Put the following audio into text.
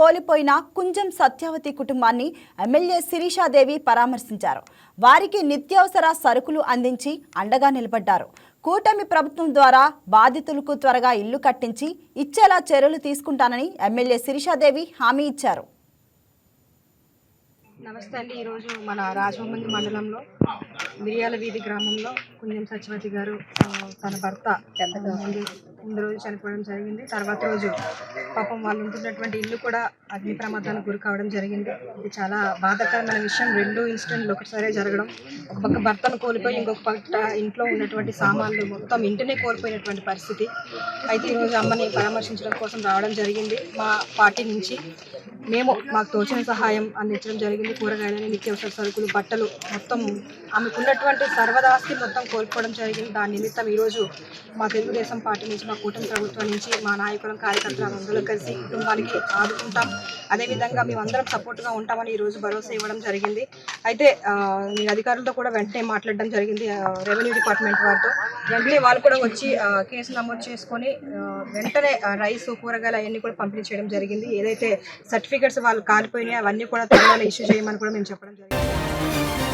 కోల్పోయిన కుంజం సత్యవతి కుటుంబాన్ని ఎమ్మెల్యే శిరీషాదేవి పరామర్శించారు. వారికి నిత్యావసర సరుకులు అందించి అండగా నిలబడ్డారు. కూటమి ప్రభుత్వం ద్వారా బాధితులకు త్వరగా ఇల్లు కట్టించి ఇచ్చేలా చర్యలు తీసుకుంటానని ఎమ్మెల్యే శిరీషాదేవి హామీ ఇచ్చారు. నమస్తే అండి. ఈరోజు మన రాజమండ్రి మండలంలో మిరియాల వీధి గ్రామంలో కుంజం సత్యవతి గారు తన భర్త ముందు ముందు రోజు చనిపోవడం జరిగింది. తర్వాత రోజు పాపం వాళ్ళు ఉంటున్నటువంటి ఇల్లు కూడా అగ్ని ప్రమాదానికి గురి కావడం జరిగింది. ఇది చాలా బాధాకరమైన విషయం. రెండు ఇన్సిడెంట్లు ఒకసారి జరగడం. ఒక పక్క భర్తను కోల్పోయి ఇంకొక పక్క ఇంట్లో ఉన్నటువంటి సామాన్లు మొత్తం ఇంటినే కోల్పోయినటువంటి పరిస్థితి. అయితే ఈరోజు అమ్మని పరామర్శించడం కోసం రావడం జరిగింది. మా పార్టీ నుంచి మేము మాకు తోచిన సహాయం అందించడం జరిగింది. కూరగాయలని నిత్యావసర సరుకులు బట్టలు మొత్తం ఆమెకున్నటువంటి సర్వదాస్తి మొత్తం కోల్పోవడం జరిగింది. దాని నిమిత్తం ఈరోజు మా తెలుగుదేశం పార్టీ నుంచి మా కూటమి ప్రభుత్వం నుంచి మా నాయకులం కార్యకర్తలు అందరూ కలిసి కుటుంబానికి ఆదుకుంటాం. అదేవిధంగా మేము అందరం సపోర్ట్గా ఉంటామని ఈరోజు భరోసా ఇవ్వడం జరిగింది. అయితే నేను అధికారులతో కూడా వెంటనే మాట్లాడడం జరిగింది రెవెన్యూ డిపార్ట్మెంట్ వారితో. వెంటనే వాళ్ళు కూడా వచ్చి కేసు నమోదు చేసుకొని వెంటనే రైస్ కూరగాయలు అవన్నీ కూడా పంపిణీ చేయడం జరిగింది. ఏదైతే సర్టిఫికెట్స్ వాళ్ళు కాలిపోయినాయి అవన్నీ కూడా త్వరలో ఇష్యూ చేయమని కూడా మేము చెప్పడం జరిగింది.